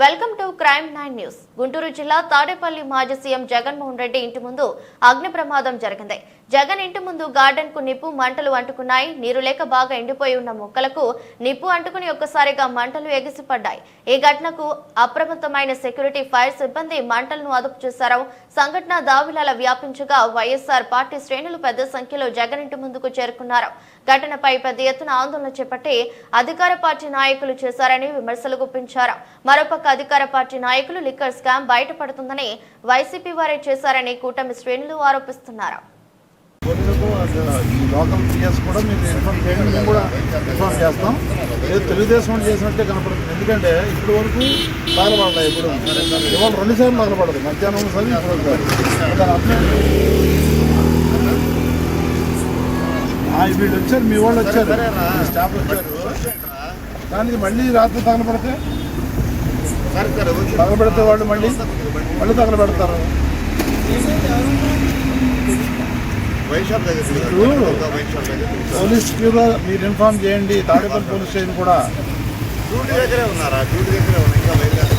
Welcome to crime nine news. Guntur జిల్లా తాడేపల్లి మాజీ CM Jaganmohan Reddy ఇంటి ముందు అగ్ని ప్రమాదం జరిగింది. జగన్ ఇంటి ముందు గార్డెన్కు నిప్పు మంటలు అంటుకున్నాయి. నీరు లేక బాగా ఎండిపోయి ఉన్న మొక్కలకు నిప్పు అంటుకుని ఒక్కసారిగా మంటలు ఎగిసిపడ్డాయి. ఈ ఘటనకు అప్రమత్తమైన సెక్యూరిటీ ఫైర్ సిబ్బంది మంటలను అదుపు చేశారు. సంఘటన దావిలాల వ్యాపించగా వైఎస్ఆర్ పార్టీ శ్రేణులు పెద్ద సంఖ్యలో జగన్ ఇంటి ముందుకు చేరుకున్నారు. ఘటనపై పెద్ద ఎత్తున ఆందోళన చేపట్టి అధికార పార్టీ నాయకులు చేశారని విమర్శలు గుప్పించారు. మరోపక్క అధికార పార్టీ నాయకులు లిక్కర్ స్కామ్ బయటపడుతుందని వైసీపీ వారే చేశారని కూటమి శ్రేణులు ఆరోపిస్తున్నారు. పోలీసులకు అసలు ఈ లోకల్ పిఎస్ కూడా మీకు ఇన్ఫార్మ్ చేయండి మేము కూడా ఇన్ఫార్మ్ చేస్తాం. ఏదో తెలుగుదేశం వాళ్ళు చేసినట్టే కనపడుతుంది. ఎందుకంటే ఇప్పటి వరకు ఇప్పుడు ఇవాళ రెండు సార్లు తగలబడదు మధ్యాహ్నం ఇప్పుడు వీళ్ళు వచ్చారు మీ వాళ్ళు వచ్చారు. స్టాఫ్ వచ్చారు. దానికి మళ్ళీ రాత్రి తగలబడితే తగలబెడితే వాళ్ళు మళ్ళీ మళ్ళీ తగలబెడతారు. పోలీస్ కూడా మీరు ఇన్ఫార్మ్ చేయండి తాడేపల్లి పోలీస్ స్టేషన్ కూడా. డ్యూటీ దగ్గరే ఉన్నారా? డ్యూటీ దగ్గరే ఉన్నారు ఇంకా